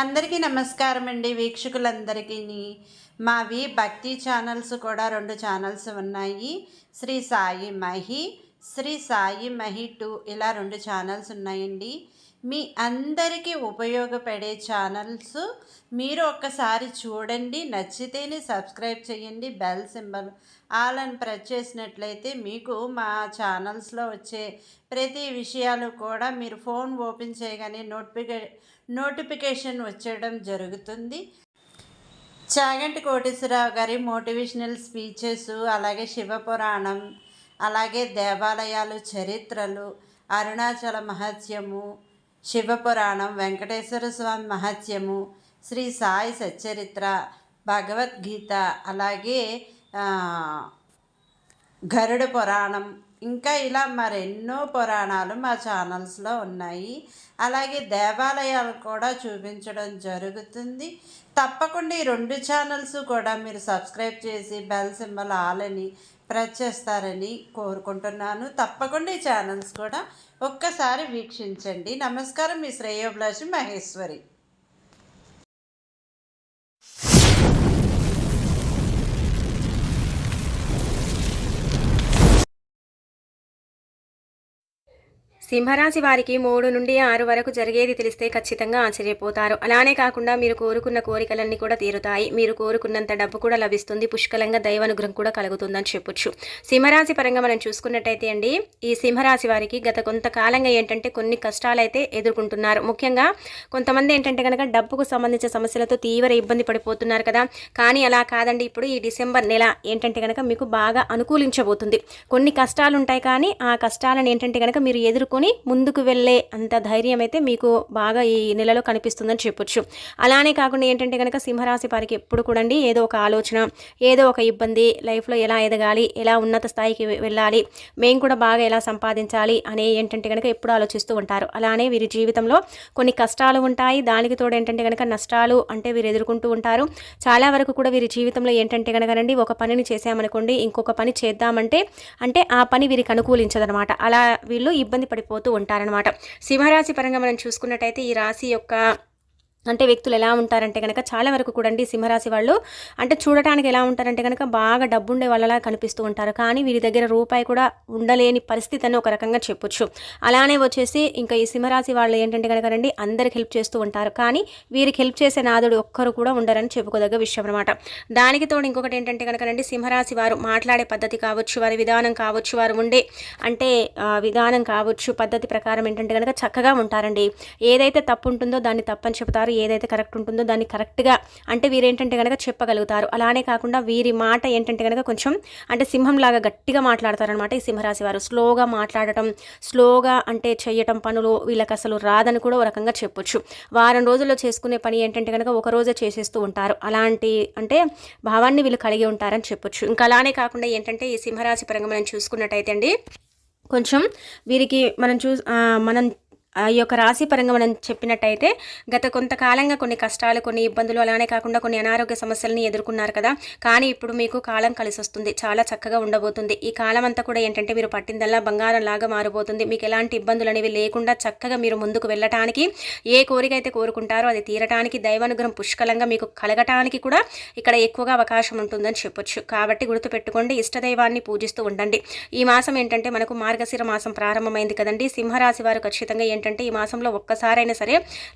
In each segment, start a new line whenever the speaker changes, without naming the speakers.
అందరికీ నమస్కారం అండి వీక్షకులందరికీ మావి భక్తి ఛానల్స్ కూడా రెండు ఛానల్స్ ఉన్నాయి. శ్రీ సాయి మహి శ్రీ సాయి మహి టూ ఇలా రెండు ఛానల్స్ ఉన్నాయండి. మీ అందరికీ ఉపయోగపడే ఛానల్స్ మీరు ఒక్కసారి చూడండి. నచ్చితేనే సబ్స్క్రైబ్ చేయండి. బెల్ సింబల్ ఆలని ప్రెస్ చేసినట్లయితే మీకు మా ఛానల్స్లో వచ్చే ప్రతి విషయాలు కూడా మీరు ఫోన్ ఓపెన్ చేయగానే నోటిఫికే నోటిఫికేషన్ వచ్చేయడం జరుగుతుంది. చాగంటి కోటేశ్వరరావు గారి మోటివేషనల్ స్పీచెస్ అలాగే శివపురాణం అలాగే దేవాలయాలు చరిత్రలు అరుణాచల మహత్యము శివపురాణం వెంకటేశ్వర స్వామి మహత్యము శ్రీ సాయి సచ్చరిత్ర భగవద్గీత అలాగే గరుడ పురాణం. ఇంకా ఇలా మరెన్నో పురాణాలు మా ఛానల్స్లో ఉన్నాయి. అలాగే దేవాలయాలు కూడా చూపించడం జరుగుతుంది. తప్పకుండా ఈ రెండు ఛానల్స్ కూడా మీరు సబ్స్క్రైబ్ చేసి బెల్ సింబల్ ఆలని ప్రెస్ చేస్తారని కోరుకుంటున్నాను. తప్పకుండా ఈ ఛానల్స్ కూడా ఒక్కసారి వీక్షించండి. నమస్కారం మీ శ్రేయోభిలాషి మహేశ్వరి.
సింహరాశి వారికి మూడు నుండి ఆరు వరకు జరిగేది తెలిస్తే ఖచ్చితంగా ఆశ్చర్యపోతారు. అలానే కాకుండా మీరు కోరుకున్న కోరికలన్నీ కూడా తీరుతాయి. మీరు కోరుకున్నంత డబ్బు కూడా లభిస్తుంది. పుష్కలంగా దైవానుగ్రహం కూడా కలుగుతుందని చెప్పొచ్చు. సింహరాశి పరంగా మనం చూసుకున్నట్టయితే అండి ఈ సింహరాశి వారికి గత కొంతకాలంగా ఏంటంటే కొన్ని కష్టాలు అయితే ఎదుర్కొంటున్నారు. ముఖ్యంగా కొంతమంది ఏంటంటే కనుక డబ్బుకు సంబంధించిన సమస్యలతో తీవ్ర ఇబ్బంది పడిపోతున్నారు కదా. కానీ అలా కాదండి. ఇప్పుడు ఈ డిసెంబర్ నెల ఏంటంటే కనుక మీకు బాగా అనుకూలించబోతుంది. కొన్ని కష్టాలు ఉంటాయి కానీ ఆ కష్టాలను ఏంటంటే కనుక మీరు ఎదుర్కొ చేసుకొని ముందుకు వెళ్ళే అంత ధైర్యం అయితే మీకు బాగా ఈ నెలలో కనిపిస్తుందని చెప్పొచ్చు. అలానే కాకుండా ఏంటంటే కనుక సింహరాశి వారికి ఎప్పుడు కూడా ఏదో ఒక ఆలోచన ఏదో ఒక ఇబ్బంది లైఫ్లో ఎలా ఎదగాలి ఎలా ఉన్నత స్థాయికి వెళ్ళాలి మేము కూడా బాగా ఎలా సంపాదించాలి అనే ఏంటంటే కనుక ఎప్పుడు ఆలోచిస్తూ ఉంటారు. అలానే వీరి జీవితంలో కొన్ని కష్టాలు ఉంటాయి. దానికి తోడు ఏంటంటే కనుక నష్టాలు అంటే వీరు ఎదుర్కొంటూ ఉంటారు. చాలా వరకు కూడా వీరి జీవితంలో ఏంటంటే కనుకనండి ఒక పనిని చేసామనుకోండి ఇంకొక పని చేద్దామంటే అంటే ఆ పని వీరికి అనుకూలించదనమాట. అలా వీళ్ళు ఇబ్బంది పడి పోతూ ఉంటారనమాట సింహరాశి పరంగా మనం చూసుకున్నట్టయితే ఈ రాశి యొక్క అంటే వ్యక్తులు ఎలా ఉంటారంటే కనుక చాలా వరకు కూడా అండి సింహరాశి వాళ్ళు అంటే చూడటానికి ఎలా ఉంటారంటే కనుక బాగా డబ్బుండే వాళ్ళలా కనిపిస్తూ ఉంటారు. కానీ వీరి దగ్గర రూపాయి కూడా ఉండలేని పరిస్థితి అని ఒక రకంగా చెప్పొచ్చు. అలానే వచ్చేసి ఇంకా ఈ సింహరాశి వాళ్ళు ఏంటంటే కనుక రండి అందరికి హెల్ప్ చేస్తూ ఉంటారు. కానీ వీరికి హెల్ప్ చేసే నాదుడు ఒక్కరు కూడా ఉండరని చెప్పుకోదగ్గ విషయం అనమాట దానికి తోడు ఇంకొకటి ఏంటంటే కనుక రండి సింహరాశి వారు మాట్లాడే పద్ధతి కావచ్చు వారి విధానం కావచ్చు వారు ఉండే అంటే విధానం కావచ్చు పద్ధతి ప్రకారం ఏంటంటే కనుక చక్కగా ఉంటారండి. ఏదైతే తప్పు ఉంటుందో దాన్ని తప్పని చెప్తారు. ఏదైతే కరెక్ట్ ఉంటుందో దాన్ని కరెక్ట్గా అంటే వీరేంటంటే కనుక చెప్పగలుగుతారు. అలానే కాకుండా వీరి మాట ఏంటంటే కనుక కొంచెం అంటే సింహంలాగా గట్టిగా మాట్లాడతారనమాట ఈ సింహరాశి వారు. స్లోగా మాట్లాడటం స్లోగా అంటే చేయటం పనులు వీళ్ళకి అసలు రాదని కూడా ఒక రకంగా చెప్పొచ్చు. వారం రోజుల్లో చేసుకునే పని ఏంటంటే కనుక ఒక రోజే చేసేస్తూ ఉంటారు. అలాంటి అంటే భావాన్ని వీళ్ళు కలిగి ఉంటారని చెప్పొచ్చు. ఇంకా అలానే కాకుండా ఏంటంటే ఈ సింహరాశి పరంగా మనం చూసుకున్నట్టయితే అండి కొంచెం వీరికి మనం చూ మనం ఈ యొక్క రాశి పరంగా మనం చెప్పినట్టయితే గత కొంతకాలంగా కొన్ని కష్టాలు కొన్ని ఇబ్బందులు అలానే కాకుండా కొన్ని అనారోగ్య సమస్యలని ఎదుర్కొన్నారు కదా. కానీ ఇప్పుడు మీకు కాలం కలిసి వస్తుంది చాలా చక్కగా ఉండబోతుంది. ఈ కాలం అంతా కూడా ఏంటంటే మీరు పట్టిందల్లా బంగారం లాగా మారిపోతుంది మీకు ఎలాంటి ఇబ్బందులు అనేవి లేకుండా చక్కగా మీరు ముందుకు వెళ్ళటానికి ఏ కోరిక అయితే కోరుకుంటారో అది తీరటానికి దైవానుగ్రహం పుష్కలంగా మీకు కలగటానికి కూడా ఇక్కడ ఎక్కువగా అవకాశం ఉంటుందని చెప్పొచ్చు. కాబట్టి గుర్తుపెట్టుకోండి ఇష్టదైవాన్ని పూజిస్తూ ఉండండి. ఈ మాసం ఏంటంటే మనకు మార్గశిర మాసం ప్రారంభమైంది కదండి. సింహరాశి వారు ఖచ్చితంగా ఏంటంటే ఏంటంటే ఈ మాసంలో ఒక్కసారైనా సరే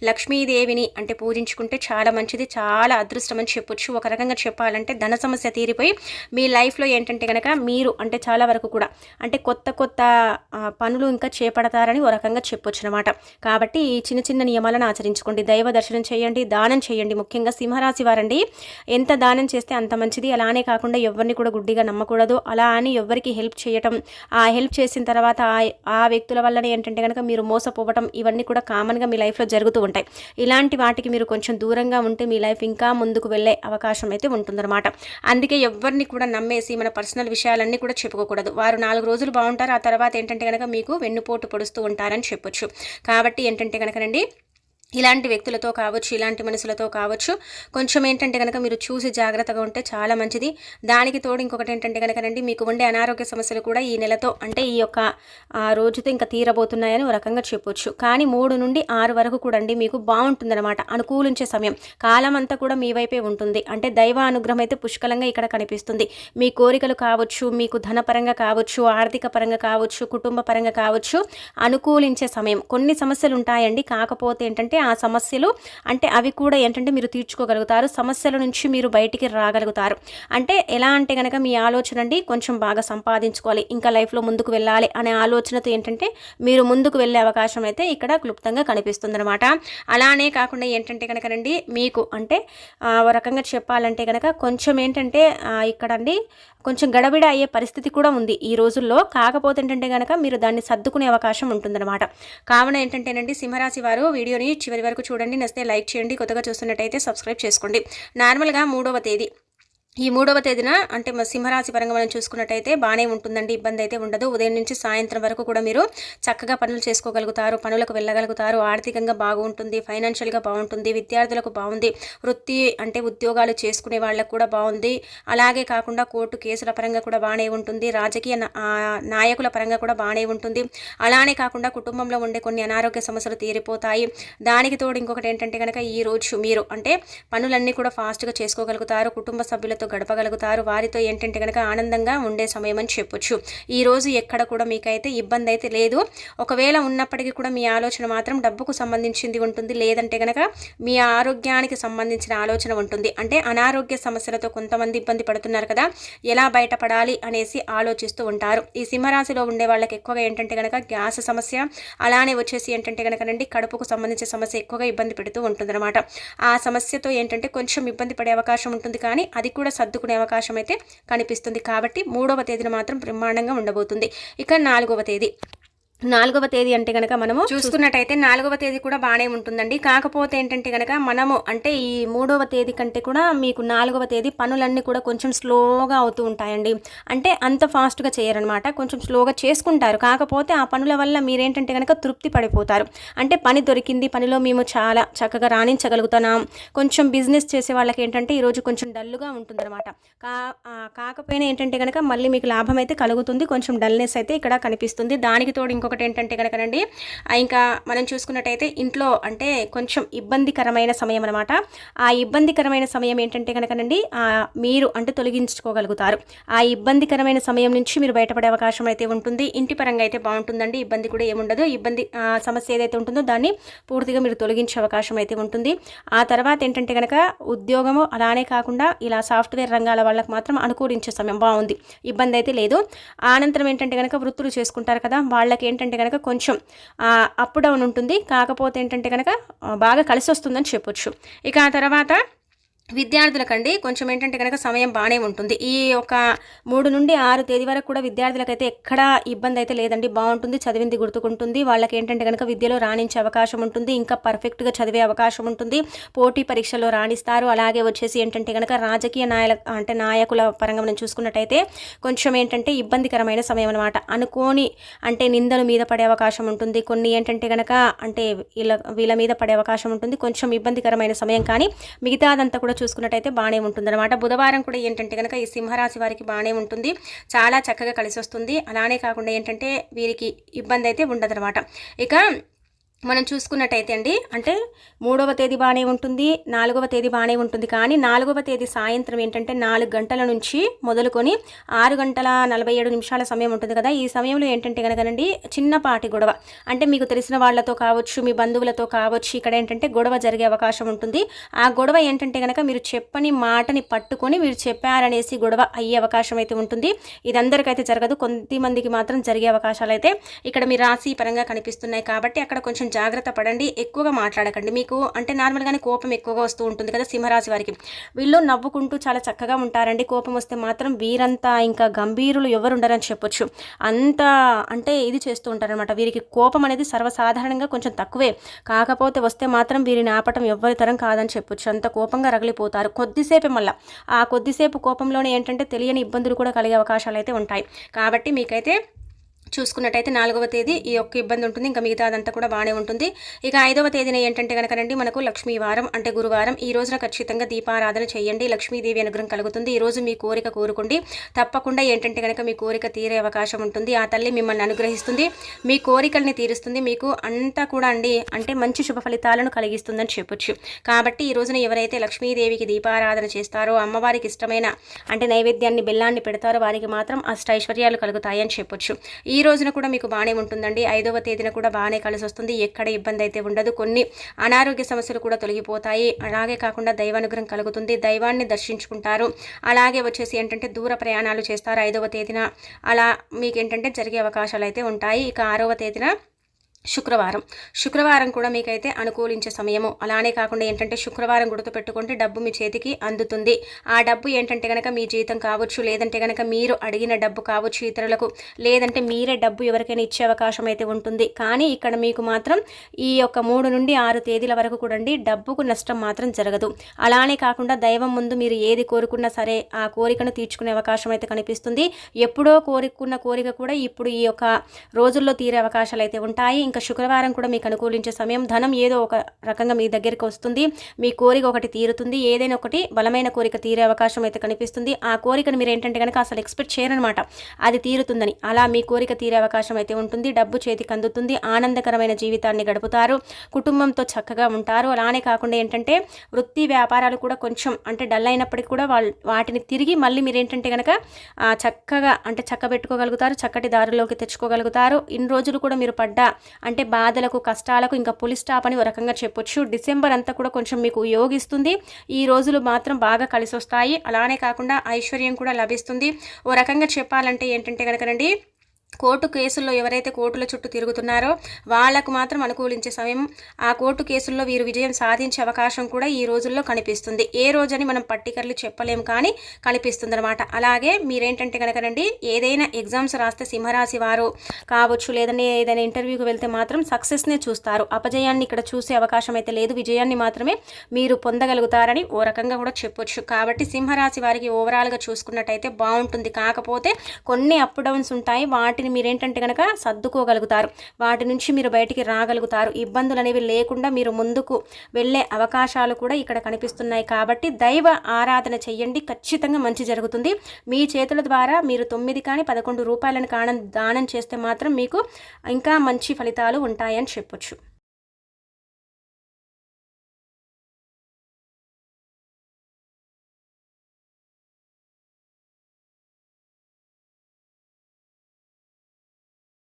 లక్ష్మీదేవిని అంటే పూజించుకుంటే చాలా మంచిది చాలా అదృష్టం అని చెప్పొచ్చు. ఒక రకంగా చెప్పాలంటే ధన సమస్య తీరిపోయి మీ లైఫ్లో ఏంటంటే కనుక మీరు అంటే చాలా వరకు కూడా అంటే కొత్త కొత్త పనులు ఇంకా చేపడతారని ఒక రకంగా చెప్పొచ్చు అనమాట కాబట్టి ఈ చిన్న చిన్న నియమాలను ఆచరించుకోండి. దైవ దర్శనం చేయండి దానం చేయండి. ముఖ్యంగా సింహరాశి వారండి ఎంత దానం చేస్తే అంత మంచిది. అలానే కాకుండా ఎవరిని కూడా గుడ్డిగా నమ్మకూడదు. అలా అని ఎవరికి హెల్ప్ చేయటం ఆ హెల్ప్ చేసిన తర్వాత ఆ వ్యక్తుల వల్లనే ఏంటంటే కనుక మీరు మోసపోవటం రావటం ఇవన్నీ కూడా కామన్గా మీ లైఫ్లో జరుగుతూ ఉంటాయి. ఇలాంటి వాటికి మీరు కొంచెం దూరంగా ఉంటే మీ లైఫ్ ఇంకా ముందుకు వెళ్ళే అవకాశం అయితే ఉంటుందన్నమాట. అందుకే ఎవరిని కూడా నమ్మేసి మన పర్సనల్ విషయాలన్నీ కూడా చెప్పుకోకూడదు. వారు నాలుగు రోజులు బాగుంటారు ఆ తర్వాత ఏంటంటే కనుక మీకు వెన్నుపోటు పొడుస్తూ ఉంటారని చెప్పొచ్చు. కాబట్టి ఏంటంటే కనుకనండి ఇలాంటి వ్యక్తులతో కావచ్చు ఇలాంటి మనుషులతో కావచ్చు కొంచెం ఏంటంటే కనుక మీరు చూసి జాగ్రత్తగా ఉంటే చాలా మంచిది. దానికి తోడు ఇంకొకటి ఏంటంటే కనుకనండి మీకు ఉండే అనారోగ్య సమస్యలు కూడా ఈ నెలతో అంటే ఈ యొక్క ఆ, రోజుతో ఇంకా తీరబోతున్నాయని ఒక రకంగా చెప్పొచ్చు. కానీ మూడు నుండి ఆరు వరకు కూడా అండి మీకు బాగుంటుందన్నమాట అనుకూలించే సమయం. కాలం అంతా కూడా మీ వైపే ఉంటుంది. అంటే దైవ అనుగ్రహం అయితే పుష్కలంగా ఇక్కడ కనిపిస్తుంది. మీ కోరికలు కావచ్చు మీకు ధనపరంగా కావచ్చు ఆర్థిక పరంగా కావచ్చు కుటుంబ పరంగా కావచ్చు అనుకూలించే సమయం. కొన్ని సమస్యలు ఉంటాయండి. కాకపోతే ఏంటంటే ఆ సమస్యలు అంటే అవి కూడా ఏంటంటే మీరు తీర్చుకోగలుగుతారు. సమస్యల నుంచి మీరు బయటికి రాగలుగుతారు. అంటే ఎలా అంటే కనుక మీ ఆలోచన అండి కొంచెం బాగా సంపాదించుకోవాలి. ఇంకా లైఫ్లో ముందుకు వెళ్ళాలి అనే ఆలోచనతో ఏంటంటే మీరు ముందుకు వెళ్ళే అవకాశం అయితే ఇక్కడ క్లుప్తంగా కనిపిస్తుంది అనమాట అలానే కాకుండా ఏంటంటే కనుక రండి మీకు అంటే ఒక రకంగా చెప్పాలంటే కనుక కొంచెం ఏంటంటే ఇక్కడ అండి కొంచెం గడబిడ అయ్యే పరిస్థితి కూడా ఉంది ఈ రోజుల్లో. కాకపోతే ఏంటంటే కనుక మీరు దాన్ని సర్దుకునే అవకాశం ఉంటుందన్నమాట. కావున ఏంటంటేనండి సింహరాశి వారు వీడియోని చివరి వరకు చూడండి నచ్చితే లైక్ చేయండి కొత్తగా చూస్తున్నట్టయితే సబ్స్క్రైబ్ చేసుకోండి నార్మల్గా మూడవ తేదీ ఈ మూడవ తేదీన అంటే మా సింహరాశి పరంగా మనం చూసుకున్నట్టయితే బాగానే ఉంటుందండి ఇబ్బంది అయితే ఉండదు. ఉదయం నుంచి సాయంత్రం వరకు కూడా మీరు చక్కగా పనులు చేసుకోగలుగుతారు పనులకు వెళ్ళగలుగుతారు. ఆర్థికంగా బాగుంటుంది ఫైనాన్షియల్గా బాగుంటుంది విద్యార్థులకు బాగుంది వృత్తి అంటే ఉద్యోగాలు చేసుకునే వాళ్ళకు కూడా బాగుంది. అలాగే కాకుండా కోర్టు కేసుల పరంగా కూడా బాగానే ఉంటుంది రాజకీయ నాయకుల పరంగా కూడా బాగానే ఉంటుంది. అలానే కాకుండా కుటుంబంలో ఉండే కొన్ని అనారోగ్య సమస్యలు తీరిపోతాయి. దానికి తోడు ఇంకొకటి ఏంటంటే కనుక ఈ రోజు మీరు అంటే పనులన్నీ కూడా ఫాస్ట్గా చేసుకోగలుగుతారు. కుటుంబ సభ్యులతో గడపగలుగుతారు. వారితో ఏంటంటే కనుక ఆనందంగా ఉండే సమయం అని చెప్పొచ్చు ఈరోజు ఎక్కడ కూడా మీకైతే ఇబ్బంది అయితే లేదు. ఒకవేళ ఉన్నప్పటికీ కూడా మీ ఆలోచన మాత్రం డబ్బుకు సంబంధించింది ఉంటుంది. లేదంటే కనుక మీ ఆరోగ్యానికి సంబంధించిన ఆలోచన ఉంటుంది. అంటే అనారోగ్య సమస్యలతో కొంతమంది ఇబ్బంది పడుతున్నారు కదా ఎలా బయటపడాలి అనేసి ఆలోచిస్తూ ఉంటారు. ఈ సింహరాశిలో ఉండే వాళ్ళకి ఎక్కువగా ఏంటంటే కనుక గ్యాస్ సమస్య అలానే వచ్చేసి ఏంటంటే కనుక నండి కడుపుకు సంబంధించిన సమస్య ఎక్కువగా ఇబ్బంది పెడుతూ ఉంటుందన్నమాట. ఆ సమస్యతో ఏంటంటే కొంచెం ఇబ్బంది పడే అవకాశం ఉంటుంది. కానీ అది కూడా సర్దుకునే అవకాశం అయితే కనిపిస్తుంది. కాబట్టి మూడవ తేదీన మాత్రం బ్రహ్మాండంగా ఉండబోతుంది. ఇక నాలుగవ తేదీ. నాలుగవ తేదీ అంటే గనక మనము చూసుకున్నట్టయితే నాలుగవ తేదీ కూడా బాగానే ఉంటుందండి. కాకపోతే ఏంటంటే గనక మనము అంటే ఈ మూడవ తేదీ కంటే కూడా మీకు నాలుగవ తేదీ పనులన్నీ కూడా కొంచెం స్లోగా అవుతూ ఉంటాయండి. అంటే అంత ఫాస్ట్గా చేయరనమాట. కొంచెం స్లోగా చేసుకుంటారు. కాకపోతే ఆ పనుల వల్ల మీరేంటంటే కనుక తృప్తి పడిపోతారు. అంటే పని దొరికింది పనిలో మేము చాలా చక్కగా రాణించగలుగుతున్నాం. కొంచెం బిజినెస్ చేసే వాళ్ళకి ఏంటంటే ఈరోజు కొంచెం డల్గా ఉంటుందన్నమాట కా కాకపోయినా ఏంటంటే కనుక మళ్ళీ మీకు లాభం అయితే కలుగుతుంది. కొంచెం డల్నెస్ అయితే ఇక్కడ కనిపిస్తుంది. దానికి తోడు ఇంకొకటి ఏంటంటే కనుకనండి ఇంకా మనం చూసుకున్నట్టయితే ఇంట్లో అంటే కొంచెం ఇబ్బందికరమైన సమయం అనమాట ఆ ఇబ్బందికరమైన సమయం ఏంటంటే కనుకనండి మీరు అంటే తొలగించుకోగలుగుతారు. ఆ ఇబ్బందికరమైన సమయం నుంచి మీరు బయటపడే అవకాశం అయితే ఉంటుంది. ఇంటి పరంగా అయితే బాగుంటుందండి. ఇబ్బంది కూడా ఏముండదు. ఇబ్బంది ఆ, సమస్య ఏదైతే ఉంటుందో దాన్ని పూర్తిగా మీరు తొలగించే అవకాశం అయితే ఉంటుంది. ఆ తర్వాత ఏంటంటే కనుక ఉద్యోగము అలానే కాకుండా ఇలా సాఫ్ట్వేర్ రంగాల వాళ్ళకి మాత్రం అనుకూలించే సమయం బాగుంది. ఇబ్బంది అయితే లేదు. అనంతరం ఏంటంటే కనుక వృత్తులు చేసుకుంటారు కదా వాళ్ళకి ఏంటంటే కనుక కొంచెం అప్ డౌన్ ఉంటుంది. కాకపోతే ఏంటంటే కనుక బాగా కలిసి వస్తుందని చెప్పొచ్చు. ఇక ఆ తర్వాత విద్యార్థులకండి కొంచెం ఏంటంటే కనుక సమయం బాగానే ఉంటుంది. ఈ ఒక మూడు నుండి ఆరు తేదీ వరకు కూడా విద్యార్థులకైతే ఎక్కడా ఇబ్బంది అయితే లేదండి. బాగుంటుంది చదివింది గుర్తుకుంటుంది. వాళ్ళకి ఏంటంటే కనుక విద్యలో రాణించే అవకాశం ఉంటుంది. ఇంకా పర్ఫెక్ట్గా చదివే అవకాశం ఉంటుంది. పోటీ పరీక్షల్లో రాణిస్తారు. అలాగే వచ్చేసి ఏంటంటే కనుక రాజకీయ నాయల అంటే నాయకుల పరంగా మనం చూసుకున్నట్టయితే కొంచెం ఏంటంటే ఇబ్బందికరమైన సమయం అనమాట అనుకోని అంటే నిందల మీద పడే అవకాశం ఉంటుంది. కొన్ని ఏంటంటే కనుక అంటే వీళ్ళ వీళ్ళ మీద పడే అవకాశం ఉంటుంది. కొంచెం ఇబ్బందికరమైన సమయం కానీ మిగతాదంతా కూడా చూసుకున్నట్టయితే బాగానే ఉంటుందన్నమాట. బుధవారం కూడా ఏంటంటే కనుక ఈ సింహరాశి వారికి బాగానే ఉంటుంది. చాలా చక్కగా కలిసి వస్తుంది అలానే కాకుండా ఏంటంటే వీరికి ఇబ్బంది అయితే ఉండదన్నమాట. ఇక మనం చూసుకున్నట్టయితే అండి అంటే మూడవ తేదీ బాగానే ఉంటుంది నాలుగవ తేదీ బాగానే ఉంటుంది. కానీ నాలుగవ తేదీ సాయంత్రం ఏంటంటే నాలుగు గంటల నుంచి మొదలుకొని ఆరు గంటల నలభై ఏడు నిమిషాల సమయం ఉంటుంది కదా. ఈ సమయంలో ఏంటంటే కనుకనండి చిన్నపాటి గొడవ. అంటే మీకు తెలిసిన వాళ్ళతో కావచ్చు మీ బంధువులతో కావచ్చు ఇక్కడ ఏంటంటే గొడవ జరిగే అవకాశం ఉంటుంది. ఆ గొడవ ఏంటంటే కనుక మీరు చెప్పని మాటని పట్టుకొని మీరు చెప్పారనేసి గొడవ అయ్యే అవకాశం అయితే ఉంటుంది. ఇది అందరికైతే జరగదు కొంతమందికి మాత్రం జరిగే అవకాశాలు అయితే ఇక్కడ మీ రాశి పరంగా కనిపిస్తున్నాయి. కాబట్టి అక్కడ కొంచెం జాగ్రత్త పడండి ఎక్కువగా మాట్లాడకండి. మీకు అంటే నార్మల్గానే కోపం ఎక్కువగా వస్తూ ఉంటుంది కదా సింహరాశి వారికి. వీళ్ళు నవ్వుకుంటూ చాలా చక్కగా ఉంటారండి. కోపం వస్తే మాత్రం వీరంతా ఇంకా గంభీరులు ఎవరు ఉండరని చెప్పొచ్చు. అంత అంటే ఇది చేస్తూ ఉంటారనమాట వీరికి కోపం అనేది సర్వసాధారణంగా కొంచెం తక్కువే. కాకపోతే వస్తే మాత్రం వీరిని ఆపటం ఎవ్వరి తరం కాదని చెప్పొచ్చు. అంత కోపంగా రగిలిపోతారు. కొద్దిసేపే మళ్ళీ. ఆ కొద్దిసేపు కోపంలోనే ఏంటంటే తెలియని ఇబ్బందులు కూడా కలిగే అవకాశాలు అయితే ఉంటాయి. కాబట్టి మీకైతే చూసుకున్నట్టయితే నాలుగవ తేదీ ఈ యొక్క ఇబ్బంది ఉంటుంది. ఇంకా మిగతా అదంతా కూడా బాగానే ఉంటుంది. ఇక ఐదవ తేదీన ఏంటంటే కనుక రండి మనకు లక్ష్మీ వారం అంటే గురువారం. ఈ రోజున ఖచ్చితంగా దీపారాధన చేయండి. లక్ష్మీదేవి అనుగ్రహం కలుగుతుంది. ఈ రోజు మీ కోరిక కోరుకోండి. తప్పకుండా ఏంటంటే కనుక మీ కోరిక తీరే అవకాశం ఉంటుంది. ఆ తల్లి మిమ్మల్ని అనుగ్రహిస్తుంది. మీ కోరికల్ని తీరుస్తుంది. మీకు అంతా కూడా అండి అంటే మంచి శుభ ఫలితాలను కలిగిస్తుందని చెప్పొచ్చు. కాబట్టి ఈ రోజున ఎవరైతే లక్ష్మీదేవికి దీపారాధన చేస్తారో అమ్మవారికి ఇష్టమైన అంటే నైవేద్యాన్ని బెల్లాన్ని పెడతారో వారికి మాత్రం అష్టైశ్వర్యాలు కలుగుతాయని చెప్పొచ్చు. ఈ ఈ రోజున కూడా మీకు బాగానే ఉంటుందండి. ఐదవ తేదీన కూడా బాగానే కలిసి వస్తుంది ఎక్కడ ఇబ్బంది అయితే ఉండదు. కొన్ని అనారోగ్య సమస్యలు కూడా తొలగిపోతాయి. అలాగే కాకుండా దైవానుగ్రహం కలుగుతుంది. దైవాన్ని దర్శించుకుంటారు. అలాగే వచ్చేసి ఏంటంటే దూర ప్రయాణాలు చేస్తారు ఐదవ తేదీన. అలా మీకు ఏంటంటే జరిగే అవకాశాలు అయితే ఉంటాయి. ఇక ఆరవ తేదీన శుక్రవారం. శుక్రవారం కూడా మీకైతే అనుకూలించే సమయము. అలానే కాకుండా ఏంటంటే శుక్రవారం గుర్తుపెట్టుకుంటే డబ్బు మీ చేతికి అందుతుంది. ఆ డబ్బు ఏంటంటే కనుక మీ జీతం కావచ్చు లేదంటే కనుక మీరు అడిగిన డబ్బు కావచ్చు ఇతరులకు లేదంటే మీరే డబ్బు ఎవరికైనా ఇచ్చే అవకాశం అయితే ఉంటుంది. కానీ ఇక్కడ మీకు మాత్రం ఈ యొక్క మూడు నుండి ఆరు తేదీల వరకు కూడా డబ్బుకు నష్టం మాత్రం జరగదు. అలానే కాకుండా దైవం ముందు మీరు ఏది కోరుకున్నా సరే ఆ కోరికను తీర్చుకునే అవకాశం అయితే కనిపిస్తుంది. ఎప్పుడో కోరుకున్న కోరిక కూడా ఇప్పుడు ఈ యొక్క రోజుల్లో తీరే అవకాశాలు అయితే ఉంటాయి. ఇంకా శుక్రవారం కూడా మీకు అనుకూలించే సమయం. ధనం ఏదో ఒక రకంగా మీ దగ్గరికి వస్తుంది. మీ కోరిక ఒకటి తీరుతుంది. ఏదైనా ఒకటి బలమైన కోరిక తీరే అవకాశం అయితే కనిపిస్తుంది. ఆ కోరికను మీరు ఏంటంటే కనుక అసలు ఎక్స్పెక్ట్ చేయరనమాట. అది తీరుతుందని. అలా మీ కోరిక తీరే అవకాశం అయితే ఉంటుంది. డబ్బు చేతికి అందుతుంది. ఆనందకరమైన జీవితాన్ని గడుపుతారు. కుటుంబంతో చక్కగా ఉంటారు. అలానే కాకుండా ఏంటంటే వృత్తి వ్యాపారాలు కూడా కొంచెం అంటే డల్ అయినప్పటికీ కూడా వాళ్ళు వాటిని తిరిగి మళ్ళీ మీరు ఏంటంటే కనుక చక్కగా అంటే చక్క పెట్టుకోగలుగుతారు చక్కటి దారిలోకి తెచ్చుకోగలుగుతారు. ఇన్ని రోజులు కూడా మీరు పడ్డ అంటే బాధలకు కష్టాలకు ఇంకా పులి స్టాప్ అని ఒక రకంగా చెప్పొచ్చు. డిసెంబర్ అంతా కూడా కొంచెం మీకు యోగిస్తుంది. ఈ రోజులు మాత్రం బాగా కలిసి వస్తాయి అలానే కాకుండా ఐశ్వర్యం కూడా లభిస్తుంది. ఓ రకంగా చెప్పాలంటే ఏంటంటే కనుకనండి కోర్టు కేసుల్లో ఎవరైతే కోర్టుల చుట్టూ తిరుగుతున్నారో వాళ్ళకు మాత్రం అనుకూలించే సమయం ఆ కోర్టు కేసుల్లో వీరు విజయం సాధించే అవకాశం కూడా ఈ రోజుల్లో కనిపిస్తుంది. ఏ రోజని మనం పర్టికర్లీ చెప్పలేం కానీ కనిపిస్తుంది అనమాట అలాగే మీరేంటంటే కనుకనండి ఏదైనా ఎగ్జామ్స్ రాస్తే సింహరాశి వారు కావచ్చు లేదని ఏదైనా ఇంటర్వ్యూకి వెళ్తే మాత్రం సక్సెస్నే చూస్తారు. అపజయాన్ని ఇక్కడ చూసే అవకాశం అయితే లేదు. విజయాన్ని మాత్రమే మీరు పొందగలుగుతారని ఓ రకంగా కూడా చెప్పొచ్చు. కాబట్టి సింహరాశి వారికి ఓవరాల్గా చూసుకున్నట్టయితే బాగుంటుంది. కాకపోతే కొన్ని అప్ డౌన్స్ ఉంటాయి. వాటిని మీరేంటంటే కనుక సర్దుకోగలుగుతారు. వాటి నుంచి మీరు బయటికి రాగలుగుతారు. ఇబ్బందులు అనేవి లేకుండా మీరు ముందుకు వెళ్ళే అవకాశాలు కూడా ఇక్కడ కనిపిస్తున్నాయి. కాబట్టి దైవ ఆరాధన చెయ్యండి. ఖచ్చితంగా మంచి జరుగుతుంది. మీ చేతుల ద్వారా మీరు తొమ్మిది కానీ పదకొండు రూపాయలను కాణం దానం చేస్తే మాత్రం మీకు ఇంకా మంచి ఫలితాలు ఉంటాయని చెప్పొచ్చు.